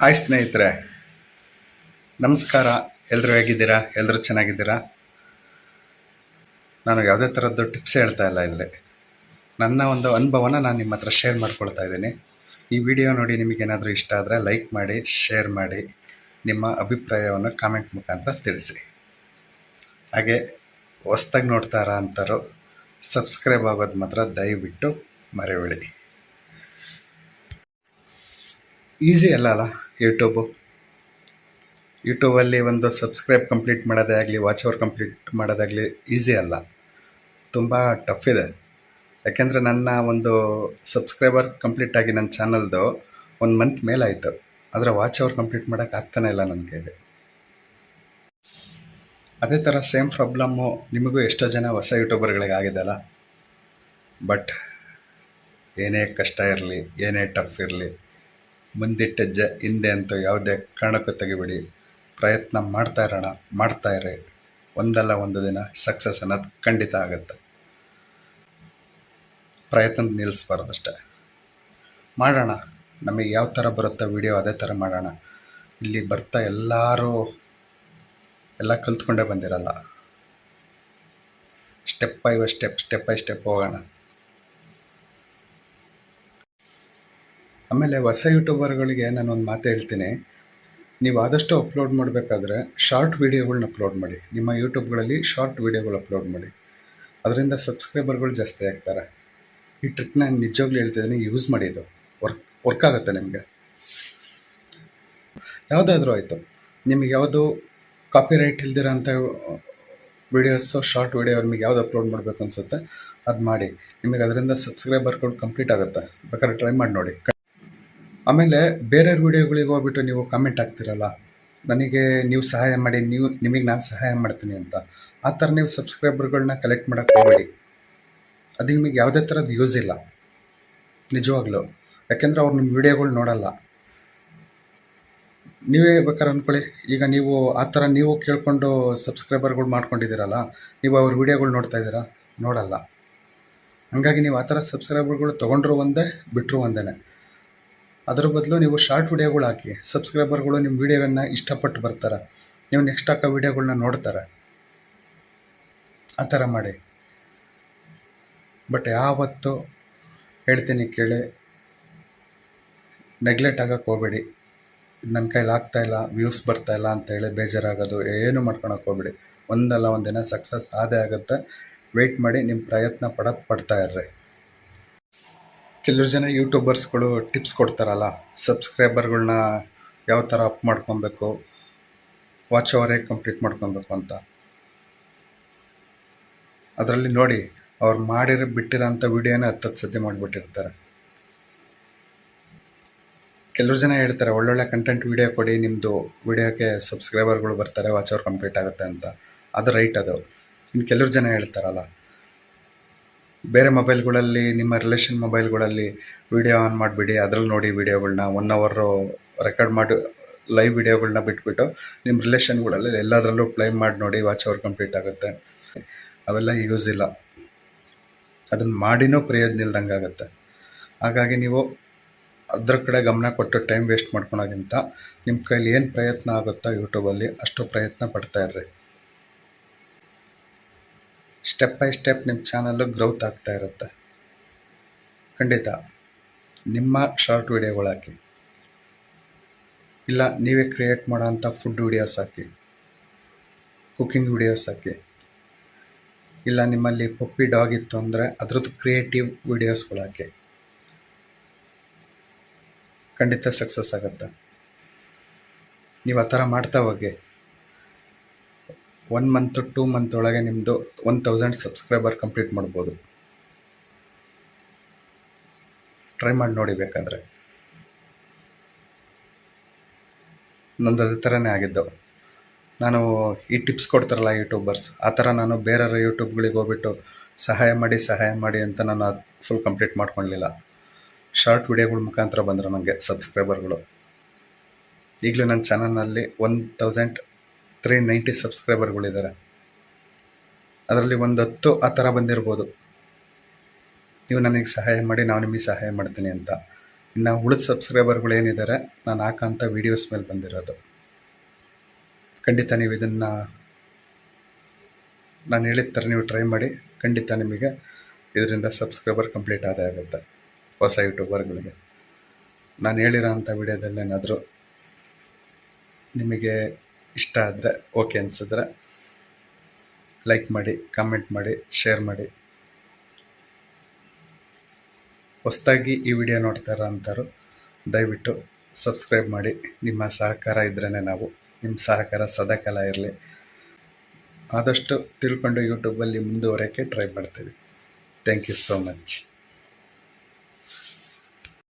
Hi ಸ್ನೇಹಿತರೆ, ನಮಸ್ಕಾರ. ಎಲ್ಲರೂ ಹೇಗಿದ್ದೀರಾ? ಎಲ್ಲರೂ ಚೆನ್ನಾಗಿದ್ದೀರಾ? ನಾನು ಯಾವುದೇ ಥರದ್ದು ಟಿಪ್ಸ್ ಹೇಳ್ತಾ ಇಲ್ಲ ಇಲ್ಲಿ. ನನ್ನ ಒಂದು ಅನುಭವನ ನಾನು ನಿಮ್ಮ ಹತ್ರ ಶೇರ್ ಮಾಡ್ಕೊಳ್ತಾ ಇದ್ದೀನಿ. ಈ ವಿಡಿಯೋ ನೋಡಿ ನಿಮಗೇನಾದರೂ ಇಷ್ಟ ಆದರೆ ಲೈಕ್ ಮಾಡಿ ಶೇರ್ ಮಾಡಿ, ನಿಮ್ಮ ಅಭಿಪ್ರಾಯವನ್ನು ಕಾಮೆಂಟ್ ಮುಖಾಂತರ ತಿಳಿಸಿ. ಹಾಗೆ ಹೊಸ್ದಾಗಿ ನೋಡ್ತಾರ ಅಂತಾರೋ ಸಬ್ಸ್ಕ್ರೈಬ್ ಆಗೋದು ಮಾತ್ರ ದಯವಿಟ್ಟು ಮರಿಬೇಡಿ. ಈಸಿ ಅಲ್ಲ ಅಲ್ಲ? ಯೂಟ್ಯೂಬು. ಯೂಟ್ಯೂಬಲ್ಲಿ ಒಂದು ಸಬ್ಸ್ಕ್ರೈಬ್ ಕಂಪ್ಲೀಟ್ ಮಾಡೋದೇ ಆಗಲಿ ವಾಚ್ ಅವರ್ ಕಂಪ್ಲೀಟ್ ಮಾಡೋದಾಗಲಿ ಈಸಿ ಅಲ್ಲ. ತುಂಬ ಟಫ್ ಇದೆ. ಯಾಕೆಂದರೆ ನನ್ನ ಒಂದು ಸಬ್ಸ್ಕ್ರೈಬರ್ ಕಂಪ್ಲೀಟ್ ಆಗಿ ನನ್ನ ಚಾನಲ್ದು ಒಂದು ಮಂತ್ ಮೇಲಾಯಿತು. ಆದರೆ ವಾಚ್ ಅವರ್ ಕಂಪ್ಲೀಟ್ ಮಾಡೋಕೆ ಆಗ್ತಾನೆ ಇಲ್ಲ ನನ್ನ ಕೈಲಿ. ಅದೇ ಥರ ಸೇಮ್ ಪ್ರಾಬ್ಲಮ್ಮು ನಿಮಗೂ ಎಷ್ಟೋ ಜನ ಹೊಸ ಯೂಟ್ಯೂಬರ್ಗಳಿಗೆ ಆಗಿದೆಲ್ಲ ಬಟ್ ಏನೇ ಕಷ್ಟ ಇರಲಿ, ಏನೇ ಟಫ್ ಇರಲಿ ಮುಂದಿಟ್ಟ ಜ ಹಿಂದೆ ಅಂತ ಯಾವುದೇ ಕಾರಣಕ್ಕೂ ತೆಗಿಬೇಡಿ. ಪ್ರಯತ್ನ ಮಾಡ್ತಾ ಇರೋಣ, ಮಾಡ್ತಾ ಇರಿ. ಒಂದಲ್ಲ ಒಂದು ದಿನ ಸಕ್ಸಸ್ ಅನ್ನೋದು ಖಂಡಿತ ಆಗುತ್ತೆ. ಪ್ರಯತ್ನ ನಿಲ್ಲಿಸ್ಬಾರ್ದಷ್ಟೆ. ಮಾಡೋಣ. ನಮಗೆ ಯಾವ ಥರ ಬರುತ್ತೋ ವಿಡಿಯೋ ಅದೇ ಥರ ಮಾಡೋಣ. ಇಲ್ಲಿ ಬರ್ತಾ ಎಲ್ಲರೂ ಎಲ್ಲ ಕಲ್ತ್ಕೊಂಡೇ ಬಂದಿರಲ್ಲ. Step by step step by step ಹೋಗೋಣ. ಆಮೇಲೆ ಹೊಸ ಯೂಟ್ಯೂಬರ್ಗಳಿಗೆ ಒಂದು ಮಾತು ಹೇಳ್ತೀನಿ. ನೀವು ಆದಷ್ಟು ಅಪ್ಲೋಡ್ ಮಾಡಬೇಕಾದ್ರೆ ಶಾರ್ಟ್ ವೀಡಿಯೋಗಳನ್ನ ಅಪ್ಲೋಡ್ ಮಾಡಿ. ನಿಮ್ಮ ಯೂಟ್ಯೂಬ್ಗಳಲ್ಲಿ ಶಾರ್ಟ್ ವೀಡಿಯೋಗಳು ಅಪ್ಲೋಡ್ ಮಾಡಿ. ಅದರಿಂದ ಸಬ್ಸ್ಕ್ರೈಬರ್ಗಳು ಜಾಸ್ತಿ ಆಗ್ತಾರೆ. ಈ ಟ್ರಿಕ್ ನಾನು ನಿಜವಾಗ್ಲೂ ಹೇಳ್ತಿದ್ದೀನಿ ಯೂಸ್ ಮಾಡಿ ಇದು. ವರ್ಕ್ ವರ್ಕ್ ಆಗುತ್ತೆ ನಿಮಗೆ. ಯಾವುದಾದ್ರೂ ಆಯಿತು. ನಿಮಗೆ ಯಾವುದು ಕಾಪಿರೈಟ್ ಇಲ್ದಿರೋ ಅಂಥ ವೀಡಿಯೋಸು, ಶಾರ್ಟ್ ವೀಡಿಯೋ ನಿಮಗೆ ಯಾವ್ದು ಅಪ್ಲೋಡ್ ಮಾಡಬೇಕು ಅನಿಸುತ್ತೆ ಅದು ಮಾಡಿ ನಿಮಗೆ ಅದರಿಂದ ಸಬ್ಸ್ಕ್ರೈಬರ್ಗಳು ಕಂಪ್ಲೀಟ್ ಆಗುತ್ತೆ. ಬೇಕಾದ್ರೆ ಟ್ರೈ ಮಾಡಿ ನೋಡಿ. ಆಮೇಲೆ ಬೇರೆ ವಿಡಿಯೋಗಳಿಗೆ ಹೋಗ್ಬಿಟ್ಟು ನೀವು ಕಮೆಂಟ್ ಹಾಕ್ತಿರಲ್ಲ. ನನಗೆ ನೀವು ಸಹಾಯ ಮಾಡಿ, ನೀವು, ನಿಮಗೆ ನಾನು ಸಹಾಯ ಮಾಡ್ತೀನಿ ಅಂತ. ಆ ಥರ ನೀವು ಸಬ್ಸ್ಕ್ರೈಬರ್ಗಳನ್ನ ಕಲೆಕ್ಟ್ ಮಾಡೋಕ್ಕೆ ಹೋಗಬೇಡಿ. ಅದು ನಿಮಗೆ ಯಾವುದೇ ಥರದ್ದು ಯೂಸ್ ಇಲ್ಲ. ನಿಜವಾಗ್ಲೂ. ಯಾಕೆಂದರೆ ಅವ್ರು ನಿಮ್ಮ ವಿಡಿಯೋಗಳು ನೋಡಲ್ಲ. ನೀವೇ ಬೇಕಾದ್ರೆ ಅಂದ್ಕೊಳ್ಳಿ ಈಗ ನೀವು ಆ ಥರ ನೀವು ಕೇಳಿಕೊಂಡು ಸಬ್ಸ್ಕ್ರೈಬರ್ಗಳು ಮಾಡ್ಕೊಂಡಿದ್ದೀರಲ್ಲ, ನೀವು ಅವ್ರ ವಿಡಿಯೋಗಳು ನೋಡ್ತಾ ಇದ್ದೀರಾ? ನೋಡಲ್ಲ. ಹಂಗಾಗಿ ನೀವು ಆ ಥರ ಸಬ್ಸ್ಕ್ರೈಬರ್ಗಳು ತೊಗೊಂಡ್ರು ಒಂದೇ ಬಿಟ್ಟರು ಒಂದೇ ಅದ್ರ ಬದಲು ನೀವು ಶಾರ್ಟ್ ವೀಡಿಯೋಗಳು ಹಾಕಿ ಸಬ್ಸ್ಕ್ರೈಬರ್ಗಳು ನಿಮ್ಮ ವಿಡಿಯೋಗಳನ್ನು ಇಷ್ಟಪಟ್ಟು ಬರ್ತಾರೆ. ನೀವು ನೆಕ್ಸ್ಟ್ ಹಾಕೋ ವೀಡಿಯೋಗಳನ್ನ ನೋಡ್ತಾರೆ. ಆ ಥರ ಮಾಡಿ. ಬಟ್ ಯಾವತ್ತು ಹೇಳ್ತೀನಿ ಕೇಳಿ ನೆಗ್ಲೆಕ್ಟ್ ಆಗಕ್ಕೆ ಹೋಗಬೇಡಿ. ನನ್ನ ಕೈಲಿ ಆಗ್ತಾ ಇಲ್ಲ ವ್ಯೂಸ್ ಬರ್ತಾ ಇಲ್ಲ ಅಂತೇಳಿ ಬೇಜಾರಾಗೋದು, ಏನು ಮಾಡ್ಕೊಳಕ್ಕೆ ಹೋಗಬೇಡಿ. ಒಂದಲ್ಲ ಒಂದಿನ ಸಕ್ಸಸ್ ಆದೇ ಆಗುತ್ತೆ. ವೆಯ್ಟ್ ಮಾಡಿ ನಿಮ್ಮ ಪ್ರಯತ್ನ ಪಡೋದು ಪಡ್ತಾ ಇರ್ರಿ. ಕೆಲವ್ರು ಜನ ಯೂಟ್ಯೂಬರ್ಸ್ಗಳು ಟಿಪ್ಸ್ ಕೊಡ್ತಾರಲ್ಲ ಸಬ್ಸ್ಕ್ರೈಬರ್ಗಳನ್ನ ಯಾವ ಥರ ಅಪ್ ಮಾಡ್ಕೊಬೇಕು ವಾಚ್ ಅವರೇ ಕಂಪ್ಲೀಟ್ ಮಾಡ್ಕೊಬೇಕು ಅಂತ. ಅದರಲ್ಲಿ ನೋಡಿ, ಅವ್ರು ಮಾಡಿರೋ ಬಿಟ್ಟಿರೋ ಅಂಥ ಹತ್ತು ಹತ್ತತ್ತು ಸತಿ ಮಾಡಿಬಿಟ್ಟಿರ್ತಾರೆ. ಕೆಲವ್ರು ಜನ ಹೇಳ್ತಾರೆ, ಒಳ್ಳೊಳ್ಳೆ ಕಂಟೆಂಟ್ ವೀಡಿಯೋ ಕೊಡಿ ನಿಮ್ಮದು ವೀಡಿಯೋಕ್ಕೆ ಸಬ್ಸ್ಕ್ರೈಬರ್ಗಳು ಬರ್ತಾರೆ ವಾಚ್ ಅವರ್ ಕಂಪ್ಲೀಟ್ ಆಗುತ್ತೆ ಅಂತ. ಅದು ರೈಟ್ ಅದು. ಇನ್ನು ಕೆಲವ್ರು ಜನ ಹೇಳ್ತಾರಲ್ಲ ಬೇರೆ ಮೊಬೈಲ್ಗಳಲ್ಲಿ ನಿಮ್ಮ ರಿಲೇಷನ್ ಮೊಬೈಲ್ಗಳಲ್ಲಿ ವೀಡಿಯೋ ಆನ್ ಮಾಡಿಬಿಡಿ. ಅದ್ರಲ್ಲಿ ನೋಡಿ ವೀಡಿಯೋಗಳನ್ನ ಒನ್ ಅವರು ರೆಕಾರ್ಡ್ ಮಾಡಿ ಲೈವ್ ವೀಡಿಯೋಗಳನ್ನ ಬಿಟ್ಬಿಟ್ಟು ನಿಮ್ಮ ರಿಲೇಷನ್ಗಳಲ್ಲಿ ಎಲ್ಲದರಲ್ಲೂ ಪ್ಲೇ ಮಾಡಿ ನೋಡಿ ವಾಚ್ ಅವರ್ ಕಂಪ್ಲೀಟ್ ಆಗುತ್ತೆ. ಅವೆಲ್ಲ ಯೂಸ್ ಇಲ್ಲ. ಅದನ್ನು ಮಾಡಿನೂ ಪ್ರಯೋಜನ ಇಲ್ದಂಗೆ ಆಗುತ್ತೆ. ಹಾಗಾಗಿ ನೀವು ಅದ್ರ ಕಡೆ ಗಮನ ಕೊಟ್ಟು ಟೈಮ್ ವೇಸ್ಟ್ ಮಾಡ್ಕೊಳೋಕ್ಕಿಂತ ನಿಮ್ಮ ಕೈಲಿ ಏನು ಪ್ರಯತ್ನ ಆಗುತ್ತೋ ಯೂಟ್ಯೂಬಲ್ಲಿ ಅಷ್ಟು ಪ್ರಯತ್ನ ಪಡ್ತಾ ಇರ್ರಿ. ಸ್ಟೆಪ್ ಬೈ ಸ್ಟೆಪ್ ನಿಮ್ಮ ಚಾನಲ್ಲು ಗ್ರೋತ್ ಆಗ್ತಾ ಇರುತ್ತೆ. ಖಂಡಿತ. ನಿಮ್ಮ ಶಾರ್ಟ್ ವಿಡಿಯೋಗಳು ಹಾಕಿ. ಇಲ್ಲ, ನೀವೇ ಕ್ರಿಯೇಟ್ ಮಾಡೋಂಥ ಫುಡ್ ವಿಡಿಯೋಸ್ ಹಾಕಿ. ಕುಕ್ಕಿಂಗ್ ವಿಡಿಯೋಸ್ ಹಾಕಿ. ಇಲ್ಲ, ನಿಮ್ಮಲ್ಲಿ ಪಪ್ಪಿ ಡಾಗ್ ಇತ್ತು ಅಂದರೆ ಅದ್ರದ್ದು ಕ್ರಿಯೇಟಿವ್ ವಿಡಿಯೋಸ್ಗಳು ಹಾಕಿ. ಖಂಡಿತ ಸಕ್ಸಸ್ ಆಗುತ್ತೆ. ನೀವು ಆ ಥರ ಮಾಡ್ತಾ ಹೋಗಿ. ಒನ್ ಮಂತ್ ಟೂ ಮಂತ್ ಒಳಗೆ ನಿಮ್ಮದು ಒನ್ ತೌಸಂಡ್ ಸಬ್ಸ್ಕ್ರೈಬರ್ ಕಂಪ್ಲೀಟ್ ಮಾಡ್ಬೋದು. ಟ್ರೈ ಮಾಡಿ ನೋಡಿ ಬೇಕಾದರೆ. ನಂದು ಅದೇ ಥರನೇ ಆಗಿದ್ದು. ನಾನು ಈ ಟಿಪ್ಸ್ ಕೊಡ್ತಾರಲ್ಲ ಯೂಟ್ಯೂಬರ್ಸ್ ಆ ಥರ ನಾನು ಬೇರೆಯವ್ರ ಯೂಟ್ಯೂಬ್ಗಳಿಗೆ ಹೋಗ್ಬಿಟ್ಟು ಸಹಾಯ ಮಾಡಿ ಸಹಾಯ ಮಾಡಿ ಅಂತ ನಾನು ಅದು ಫುಲ್ ಕಂಪ್ಲೀಟ್ ಮಾಡ್ಕೊಳ್ಲಿಲ್ಲ ಶಾರ್ಟ್ ವಿಡಿಯೋಗಳ ಮುಖಾಂತರ ಬಂದರು ನನಗೆ ಸಬ್ಸ್ಕ್ರೈಬರ್ಗಳು ಈಗಲೂ ನನ್ನ ಚಾನಲ್ನಲ್ಲಿ ಒನ್ ತೌಸಂಡ್ ತ್ರೀ ನೈಂಟಿ ಸಬ್ಸ್ಕ್ರೈಬರ್ಗಳಿದ್ದಾರೆ. ಅದರಲ್ಲಿ ಒಂದು ಹತ್ತು ಆ ಥರ ಬಂದಿರ್ಬೋದು. ನೀವು ನನಗೆ ಸಹಾಯ ಮಾಡಿ ನಾವು ನಿಮಗೆ ಸಹಾಯ ಮಾಡ್ತೀನಿ ಅಂತ. ಇನ್ನು ಉಳಿದ ಸಬ್ಸ್ಕ್ರೈಬರ್ಗಳೇನಿದ್ದಾರೆ, ನಾನು ಹಾಕೋಂಥ ವೀಡಿಯೋಸ್ ಮೇಲೆ ಬಂದಿರೋದು. ಖಂಡಿತ ನೀವು ಇದನ್ನು ನಾನು ಹೇಳಿದ ಥರ ನೀವು ಟ್ರೈ ಮಾಡಿ, ಖಂಡಿತ ನಿಮಗೆ ಇದರಿಂದ ಸಬ್ಸ್ಕ್ರೈಬರ್ ಕಂಪ್ಲೀಟ್ ಆದ ಆಗುತ್ತೆ, ಹೊಸ ಯೂಟ್ಯೂಬರ್ಗಳಿಗೆ. ನಾನು ಹೇಳಿರೋ ಅಂಥ ವಿಡಿಯೋದಲ್ಲೇನಾದರೂ ನಿಮಗೆ ಇಷ್ಟ ಆದರೆ ಓಕೆ ಅನ್ಸಿದ್ರೆ ಲೈಕ್ ಮಾಡಿ ಕಾಮೆಂಟ್ ಮಾಡಿ ಶೇರ್ ಮಾಡಿ. ಹೊಸದಾಗಿ ಈ ವಿಡಿಯೋ ನೋಡ್ತಾರ ಅಂತಾರು ದಯವಿಟ್ಟು ಸಬ್ಸ್ಕ್ರೈಬ್ ಮಾಡಿ. ನಿಮ್ಮ ಸಹಕಾರ ಇದ್ರೇ ನಾವು, ನಿಮ್ಮ ಸಹಕಾರ ಸದಾಕಾಲ ಇರಲಿ. ಆದಷ್ಟು ತಿಳ್ಕೊಂಡು ಯೂಟ್ಯೂಬಲ್ಲಿ ಮುಂದುವರೆಯೋಕ್ಕೆ ಟ್ರೈ ಮಾಡ್ತೀವಿ. Thank you so much